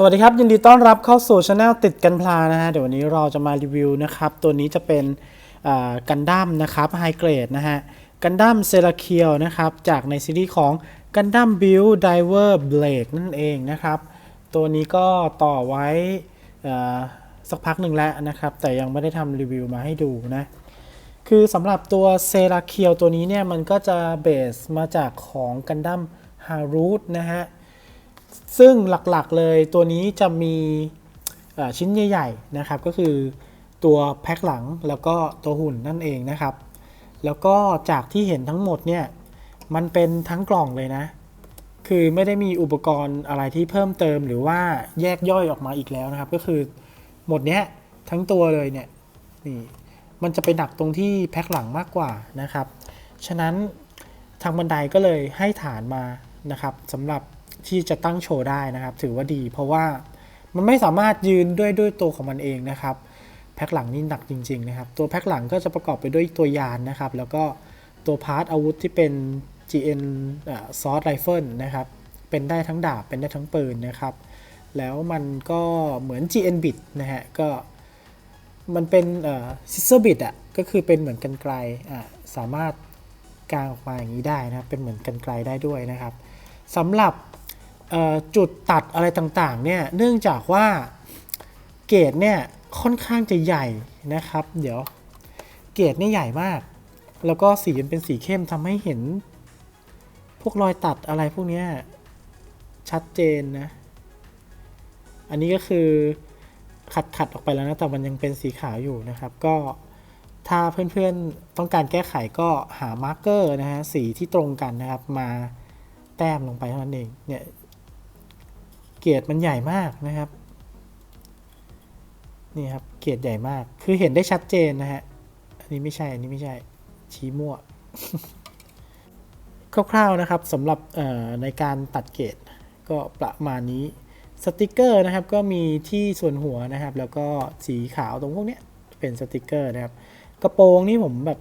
สวัสดีครับ ยินดีต้อนรับเข้าสู่ช anel ติดกันพลานะฮะ เดี๋ยววันนี้เราจะมารีวิวนะครับ ตัวนี้จะเป็นกันดั้มนะครับไฮเกรดนะฮะกันดั้มเซราเคียวนะครับ จากในซีรีส์ของกันดั้มบิลด Diver Blade นั่นเองนะครับ ตัวนี้ก็ต่อไว้สักพักหนึ่งแล้วนะครับ แต่ยังไม่ได้ทำรีวิวมาให้ดูนะ คือสำหรับตัวเซราเคียวตัวนี้เนี่ย มันก็จะเบสมาจากของกันดั้มฮารูทนะฮะ ซึ่งหลักๆเลยตัวนี้จะมีชิ้นใหญ่ๆนะครับ ก็คือตัวแพ็คหลังแล้วก็ตัวหุ่นนั่นเองนะครับ แล้วก็จากที่เห็นทั้งหมดเนี่ยมันเป็นทั้งกล่องเลยนะ คือไม่ได้มีอุปกรณ์อะไรที่เพิ่มเติมหรือว่าแยกย่อยออกมาอีกแล้วนะครับ ก็คือหมดเนี้ยทั้งตัวเลยเนี่ยนี่มันจะไปหนักตรงที่แพ็คหลังมากกว่านะครับ ฉะนั้นทางบันไดก็เลยให้ฐานมานะครับสำหรับ ที่จะตั้งโชว์ได้นะครับ ถือว่าดีเพราะว่ามันไม่สามารถยืนด้วยด้วยตัวของมันเองนะครับ แพ็คหลังนี่หนักจริง ๆ นะครับ ตัวแพ็คหลังก็จะประกอบไปด้วยตัวยานนะครับ แล้วก็ตัวพาร์ทอาวุธที่เป็น GN ซอสไรเฟิลนะครับ เป็นได้ทั้งดาบเป็นได้ทั้งปืนนะครับ แล้วมันก็เหมือน GN bit นะฮะก็มันเป็นซิสเซอร์บิดอะก็คือเป็นเหมือนกันไกลอะสามารถกางออกมาอย่างนี้ได้นะครับ เป็นเหมือนกันไกลได้ด้วยนะครับสำหรับ จุดตัดอะไรต่างๆเนี่ยเนื่องจากว่าเกรดเนี่ยค่อนข้างจะใหญ่นะครับ เดี๋ยวเกรดเนี่ยใหญ่มาก แล้วก็สีมันเป็นสีเข้มทำให้เห็น พวกรอยตัดอะไรพวกนี้ชัดเจนนะ อันนี้ก็คือขัดขัดออกไปแล้วนะ แต่มันยังเป็นสีขาวอยู่นะครับ ก็ถ้าเพื่อนๆต้องการแก้ไขก็หามาร์กเกอร์นะฮะสีที่ตรงกันนะครับมาแต้มลงไปเท่านั้นเองเนี่ย รดมันใหญ่มากนะครับ นี่ครับเกียรดใหญ่มาก คือเห็นได้ชัดเจนนะฮะ อันนี้ไม่ใช่ อันนี้ไม่ใช่ ชี้มั่ว คร่าวๆนะครับสำหรับในการตัดเกรดก็ประมาณนี้ สติกเกอร์นะครับก็มีที่ส่วนหัวนะครับ แล้วก็สีขาวตรงพวกเนี้ยเป็นสติกเกอร์นะครับ กระโปรงนี่ผมแบบ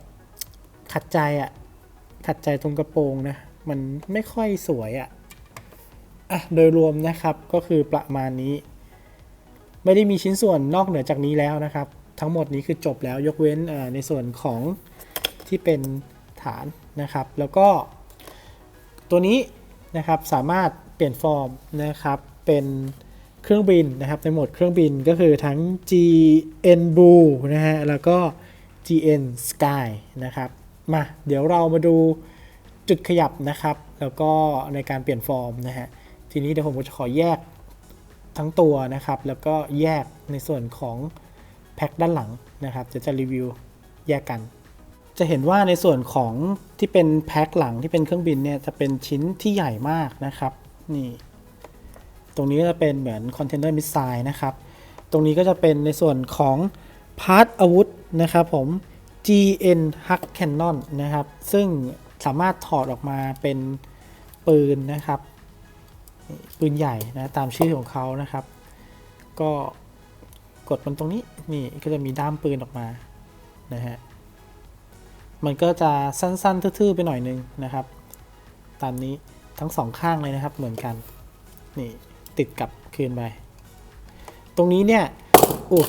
ขัดใจอะ่ะขัดใจตรงกระโปรงนะ มันไม่ค่อยสวยอะ่ะ อะโดยรวมนะครับก็คือประมาณนี้ ไม่ได้มีชิ้นส่วนนอกเหนือจากนี้แล้วนะครับ ทั้งหมดนี้คือจบแล้วยกเว้นในส่วนของที่เป็นฐานนะครับ แล้วก็ ตัวนี้นะครับสามารถเปลี่ยนฟอร์มนะครับเป็นเครื่องบินนะครับในหมดเครื่องบินก็คือทั้ง GN Blue นะฮะแล้วก็ GN Sky นะครับมาเดี๋ยวเรามาดูจุดขยับนะครับ แล้วก็ในการเปลี่ยนฟอร์มนะฮะ ทีนี้เดี๋ยวผมก็จะขอแยกทั้งตัวนะครับ แล้วก็แยกในส่วนของแพ็คด้านหลังนะครับ จะจะรีวิวแยกกัน จะเห็นว่าในส่วนของที่เป็นแพ็คหลังที่เป็นเครื่องบินเนี่ยจะเป็นชิ้นที่ใหญ่มากนะครับนี่ตรงนี้จะเป็นเหมือนคอนเทนเนอร์มิสไซล์นะครับ ตรงนี้ก็จะเป็นในส่วนของพาร์ทอาวุธนะครับผม GN Hug Cannon นะครับ ซึ่งสามารถถอดออกมาเป็นปืนนะครับ ปืนใหญ่นะตามชื่อของเขานะครับ ก็กดมันตรงนี้นี่ก็จะมีด้ามปืนออกมานะฮะมันก็จะสั้นๆทื่อๆไปหน่อยนึงนะครับ ตามนี้ทั้งสองข้างเลยนะครับเหมือนกันนี่ติดกับคืนไปตรงนี้เนี่ยอุย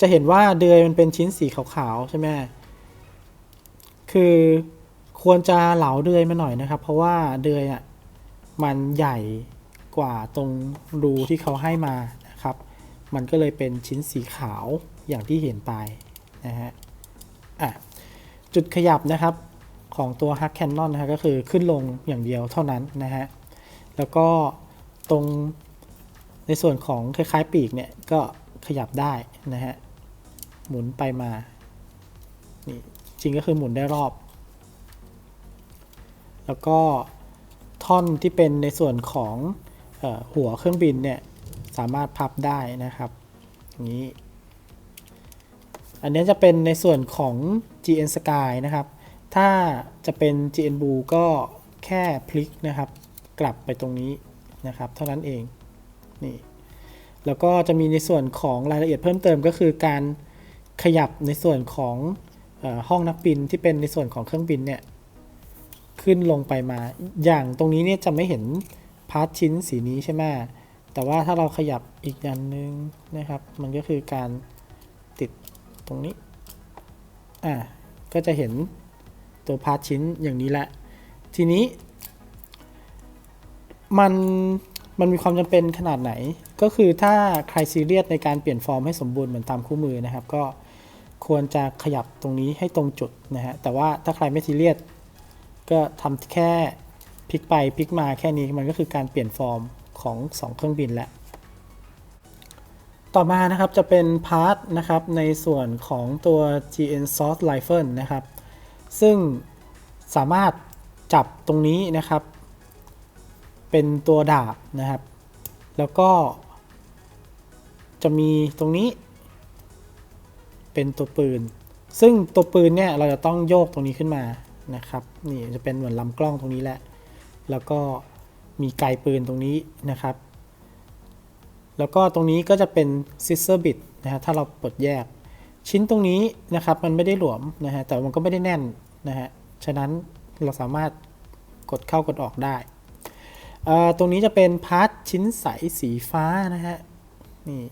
จะเห็นว่าเดือยมันเป็นชิ้นสีขาวๆใช่ไหมคือควรจะเหลาเดือยมาหน่อยนะครับ เพราะว่าเดือยอะ มันใหญ่กว่าตรงรูที่เขาให้มานะครับ มันก็เลยเป็นชิ้นสีขาวอย่างที่เห็นไปนะฮะอะจุดขยับนะครับของตัว Hug Cannon นะฮะก็คือขึ้นลงอย่างเดียวเท่านั้นนะฮะ แล้วก็ตรงในส่วนของคล้ายๆปีกเนี่ยก็ขยับได้นะฮะ หมุนไปมา นี่จริงก็คือหมุนได้รอบ แล้วก็ ท่อนที่เป็นในส่วนของออหัวเครื่องบินเนี่ยสามารถพับได้นะครับอย่างนี้ อันนี้จะเป็นในส่วนของ GN Sky นะครับ ถ้าจะเป็น GN Blue ก็แค่พลิกนะครับ กลับไปตรงนี้นะครับ เท่านั้นเองนี่แล้วก็จะมีในส่วนของรายละเอียดเพิ่มเติมก็คือการขยับในส่วนของอห้องนักบินที่เป็นในส่วนของเครื่องบินเนี่ย ขึ้นลงไปมา อย่างตรงนี้เนี่ยจะไม่เห็นพาร์ทชิ้นสีนี้ใช่ไหมแต่ว่าถ้าเราขยับอีกอย่างหนึ่งนะครับ มันก็คือการติดตรงนี้ อ่า ก็จะเห็นตัวพาร์ทชิ้นอย่างนี้แหละ ทีนี้ มันมันมีความจำเป็นขนาดไหน ก็คือถ้าใครซีเรียสในการเปลี่ยนฟอร์มให้สมบูรณ์เหมือนตามคู่มือนะครับ ก็ควรจะขยับตรงนี้ให้ตรงจุดนะฮะ แต่ว่าถ้าใครไม่ซีเรียส ก็ทำแค่พลิกไปพลิกมาแค่นี้มันก็คือการเปลี่ยนฟอร์มของ 2 เครื่องบินแล้วต่อมานะครับจะเป็นพาร์ทนะครับในส่วนของตัว GN Source Rifle นะครับ ซึ่งสามารถจับตรงนี้นะครับ เป็นตัวดาบนะครับ แล้วก็ จะมีตรงนี้ เป็นตัวปืน ซึ่งตัวปืนเนี่ยเราจะต้องโยกตรงนี้ขึ้นมา นะครับ นี่จะเป็นเหมือนลำกล้องตรงนี้แหละ แล้วก็มีไกปืนตรงนี้นะครับ แล้วก็ตรงนี้ก็จะเป็น scissor bit นะฮะถ้าเราปลดแยก ชิ้นตรงนี้นะครับมันไม่ได้หลวมนะฮะแต่มันก็ไม่ได้แน่นนะฮะฉะนั้นเราสามารถกดเข้ากดออกได้ ตรงนี้จะเป็นพาร์ทชิ้นใสสีฟ้านะฮะนี่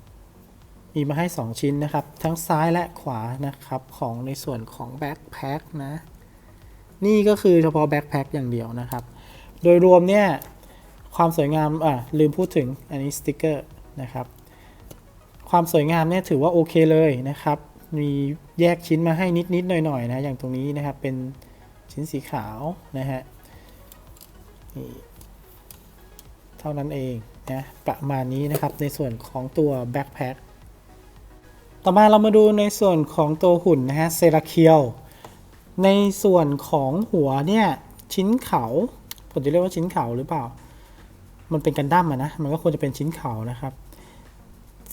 มีมาให้ 2 ชิ้นนะครับ ทั้งซ้ายและขวานะครับ ของในส่วนของแบ็คแพ็คนะ นี่ก็คือเฉพาะแบ็คแพ็คอย่างเดียวนะครับ โดยรวมเนี่ย ความสวยงาม อะ ลืมพูดถึงอันนี้สติกเกอร์นะครับ ความสวยงามเนี่ยถือว่าโอเคเลยนะครับ มีแยกชิ้นมาให้นิด ๆ หน่อย ๆ นะ อย่างตรงนี้นะครับ เป็นชิ้นสีขาวนะฮะเท่านั้นเองนะประมาณนี้นะครับในส่วนของตัวแบ็คแพ็คต่อมาเรามาดูในส่วนของตัวหุ่นนะฮะเซราเคียว ในส่วนของหัวเนี่ยชิ้นเขาผมจะเรียกว่าชิ้นเขาหรือเปล่า มันเป็นกันดั้มอะนะ มันก็ควรจะเป็นชิ้นเขานะครับ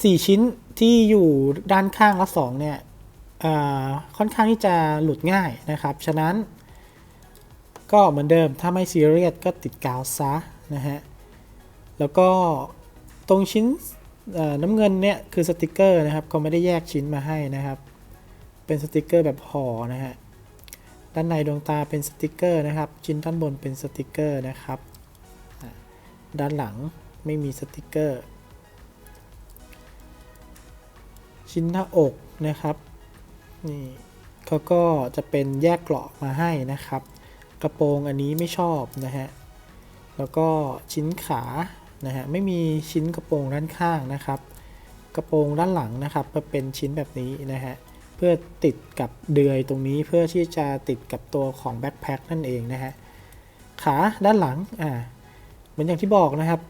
สี่ชิ้นที่อยู่ด้านข้างละสองเนี่ยค่อนข้างที่จะหลุดง่ายนะครับ ฉะนั้น ก็เหมือนเดิมถ้าไม่ซีเรียสก็ติดกาวซะนะฮะ แล้วก็ตรงชิ้นน้ำเงินเนี่ยคือสติกเกอร์นะครับเขาไม่ได้แยกชิ้นมาให้นะครับ เป็นสติกเกอร์แบบห่อนะฮะ ด้านในดวงตาเป็นสติกเกอร์นะครับชิ้นด้านบนเป็นสติกเกอร์นะครับด้านหลังไม่มีสติกเกอร์ ชิ้นหน้าอกนะครับนี่เขาก็จะเป็นแยกเกราะมาให้นะครับ กระโปรงอันนี้ไม่ชอบนะฮะแล้วก็ชิ้นขานะฮะไม่มีชิ้นกระโปรงด้านข้างนะครับ กระโปรงด้านหลังนะครับจะเป็นชิ้นแบบนี้นะฮะ เพื่อติดกับเดือยตรงนี้เพื่อที่จะติดกับตัวของแบ็คแพ็คนั่นเองนะฮะขาด้านหลังอ่าเหมือนอย่างที่บอกนะครับ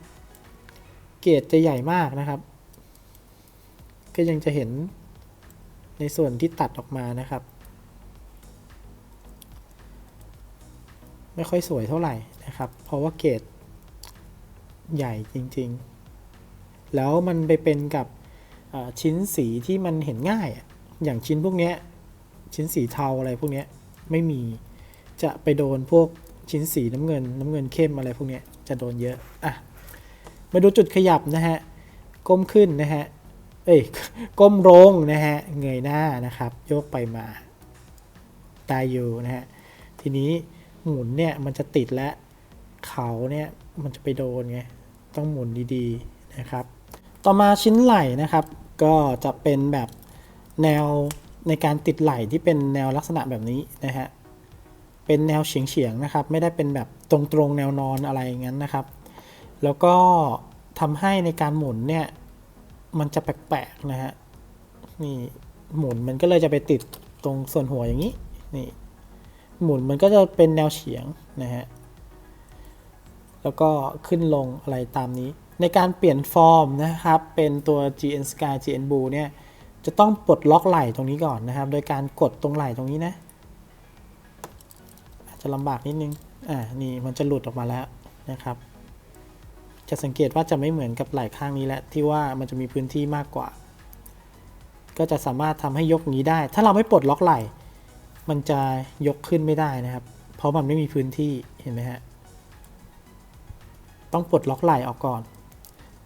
เกรดจะใหญ่มากนะครับ ก็ยังจะเห็นในส่วนที่ตัดออกมานะครับ ไม่ค่อยสวยเท่าไหร่นะครับ เพราะว่าเกรดใหญ่จริง ๆ แล้วมันไปเป็นกับชิ้นสีที่มันเห็นง่าย อย่างชิ้นพวกเนี้ยชิ้นสีเทาอะไรพวกเนี้ยไม่มีจะไปโดนพวกชิ้นสีน้ำเงินน้ำเงินเข้มอะไรพวกเนี้ยจะโดนเยอะอะมาดูจุดขยับนะฮะก้มขึ้นนะฮะเอ้ยก้มลงนะฮะเงยหน้านะครับ โยกไปมาได้อยู่นะฮะทีนี้หมุนเนี่ยมันจะติดและเขาเนี่ยมันจะไปโดนไงต้องหมุนดีๆนะครับ ต่อมาชิ้นไหล่นะครับ ก็จะเป็นแบบ แนวในการติดไหล่ที่เป็นแนวลักษณะแบบนี้นะฮะ เป็นแนวเฉียงๆนะครับ ไม่ได้เป็นแบบตรงๆแนวนอนอะไรอย่างนั้นนะครับ แล้วก็ทำให้ในการหมุนเนี่ย มันจะแปลกๆนะฮะ นี่หมุนมันก็เลยจะไปติดตรงส่วนหัวอย่างนี้ นี่ หมุนมันก็จะเป็นแนวเฉียงนะฮะ แล้วก็ขึ้นลงอะไรตามนี้ ในการเปลี่ยนฟอร์มนะครับ เป็นตัว GN Sky GN Blue เนี่ย จะต้องปลดล็อกไหล่ตรงนี้ก่อนนะครับ โดยการกดตรงไหล่ตรงนี้นะ อาจจะลำบากนิดนึง อ่า นี่มันจะหลุดออกมาแล้วนะครับ จะสังเกตว่าจะไม่เหมือนกับไหล่ข้างนี้แหละที่ว่ามันจะมีพื้นที่มากกว่า ก็จะสามารถทำให้ยกนี้ได้ ถ้าเราไม่ปลดล็อกไหล่ มันจะยกขึ้นไม่ได้นะครับ เพราะมันไม่มีพื้นที่ เห็นไหมฮะ ต้องปลดล็อกไหล่ออกก่อน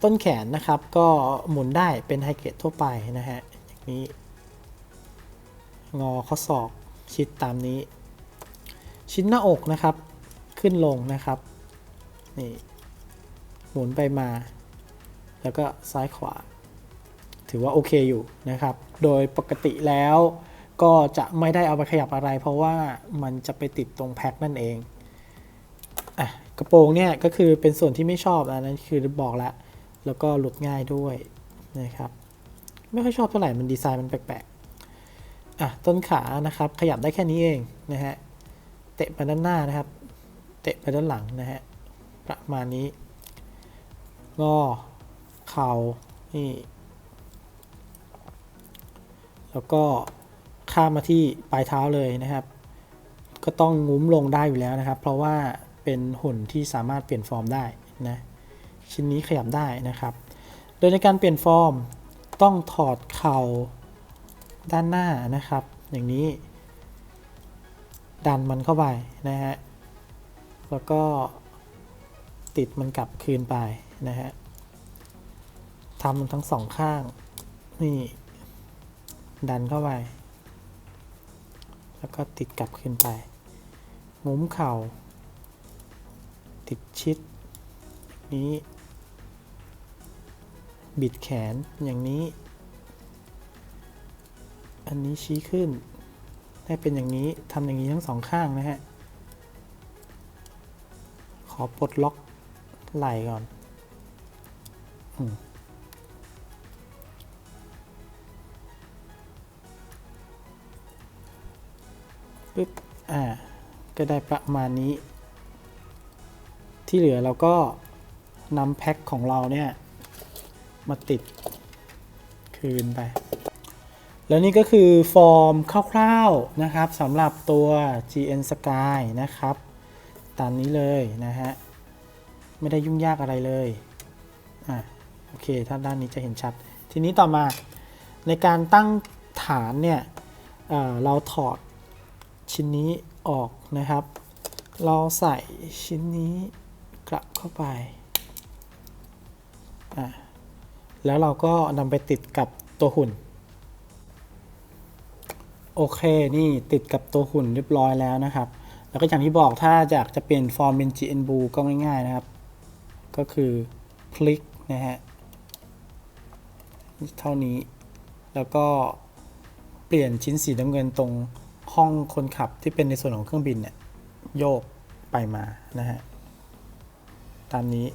ต้นแขนนะครับก็หมุนได้เป็นไฮเกรดทั่วไปนะฮะ นี้ งอข้อศอกชิดตามนี้ ชิ้นหน้าอกนะครับ ขึ้นลงนะครับ นี่ หมุนไปมา แล้วก็ซ้ายขวา ถือว่าโอเคอยู่นะครับ โดยปกติแล้วก็จะไม่ได้เอาไปขยับอะไร เพราะว่ามันจะไปติดตรงแพ็คนั่นเองอะกระโปรงเนี่ยก็คือเป็นส่วนที่ไม่ชอบนะนั่นคือบอกแล้วแล้วก็หลุดง่ายด้วยนะครับ ไม่ค่อยชอบเท่าไหร่มันดีไซน์มันแปลกๆอะต้นขานะครับ ขยับได้แค่นี้เองนะฮะเตะไปด้านหน้านะครับ เตะไปด้านหลังนะฮะประมาณนี้งอเข่านี่แล้วก็ข้ามมาที่ปลายเท้าเลยนะครับ ก็ต้องงุ้มลงได้อยู่แล้วนะครับ เพราะว่าเป็นหุ่นที่สามารถเปลี่ยนฟอร์มได้นะชิ้นนี้ขยับได้นะครับ โดยในการเปลี่ยนฟอร์ม ต้องถอดเข่าด้านหน้านะครับ อย่างนี้ ดันมันเข้าไปนะฮะ แล้วก็ติดมันกลับคืนไปนะฮะทำทั้งสองข้าง นี่ ดันเข้าไป แล้วก็ติดกลับขึ้นไปงุ้มเข่า ติดชิดนี้ บิดแขนอย่างนี้ อันนี้ชี้ขึ้น ให้เป็นอย่างนี้ทำอย่างนี้ทั้งสองข้างนะฮะ ขอปลดล็อกไหล่ก่อนอปึ๊บ อ่า ก็ได้ประมาณนี้ ที่เหลือเราก็นำแพ็คของเราเนี่ย มาติดคืนไป แล้วนี่ก็คือฟอร์มคร่าวๆนะครับสำหรับตัว GN Sky นะครับ ตามนี้เลยนะฮะ ไม่ได้ยุ่งยากอะไรเลย อ่าโอเค ถ้าด้านนี้จะเห็นชัด ทีนี้ต่อมาในการตั้งฐานเนี่ยเเราถอดชิ้นนี้ออกนะครับ เราใส่ชิ้นนี้กลับเข้าไป อะ แล้วเราก็นำไปติดกับตัวหุ่น โอเค นี่ติดกับตัวหุ่นเรียบร้อยแล้วนะครับ แล้วก็อย่างที่บอกถ้าอยากจะเปลี่ยนฟอร์มเป็น GN Blue ก็ง่ายๆนะครับ ก็คือคลิกนะฮะ เท่านี้ แล้วก็เปลี่ยนชิ้นสีน้ำเงินตรงห้องคนขับที่เป็นในส่วนของเครื่องบินเนี่ยโยกไปมานะฮะ ตามนี้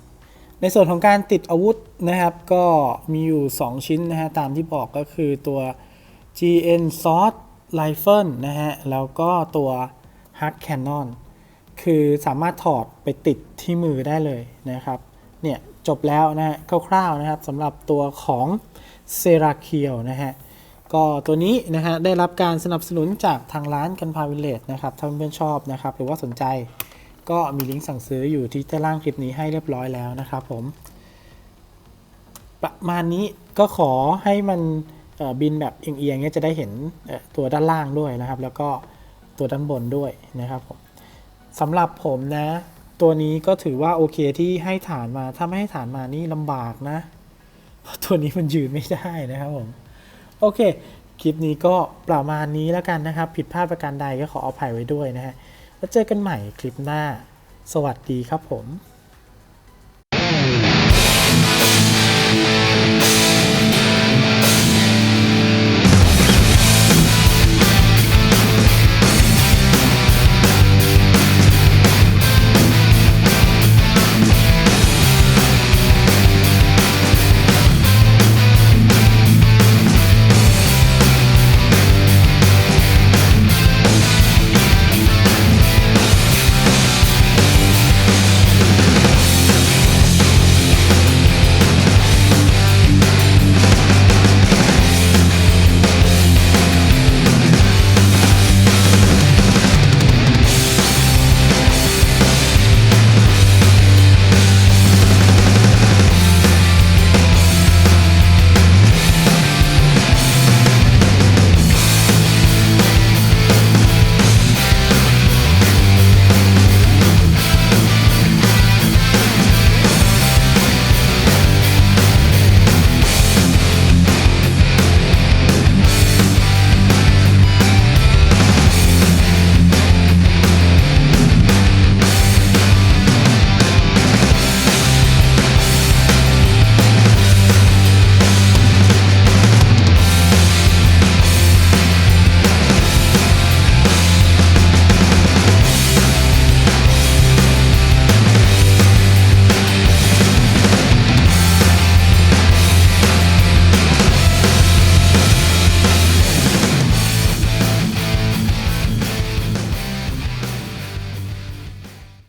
ในส่วนของการติดอาวุธนะครับ ก็มีอยู่ 2 ชิ้นนะฮะตามที่บอกก็คือตัว GN Sword Rifle นะฮะแล้วก็ตัว Hard Cannon คือสามารถถอดไปติดที่มือได้เลยนะครับเนี่ยจบแล้วนะฮะคร่าวๆนะครับสำหรับตัวของ s e r a k i e l นะฮะก็ตัวนี้นะฮะได้รับการสนับสนุนจากทางร้านกันพาวิเลจนะครับถ้าเพื่อนๆชอบนะครับ หรือว่าสนใจ ก็มีลิงก์สั่งซื้ออยู่ที่ใต้ล่างคลิปนี้ให้เรียบร้อยแล้วนะครับผม ประมาณนี้ก็ขอให้มันบินแบบเอียงๆเนี้ยจะได้เห็นตัวด้านล่างด้วยนะครับ แล้วก็ตัวด้านบนด้วยนะครับผมสำหรับผมนะ ตัวนี้ก็ถือว่าโอเคที่ให้ฐานมาถ้าไม่ให้ฐานมานี่ลำบากนะเพราะตัวนี้มันยืนไม่ได้นะครับผมโอเค คลิปนี้ก็ประมาณนี้แล้วกันนะครับ ผิดพลาดประการใดก็ขออภัยไว้ด้วยนะฮะ แล้วเจอกันใหม่คลิปหน้า สวัสดีครับผม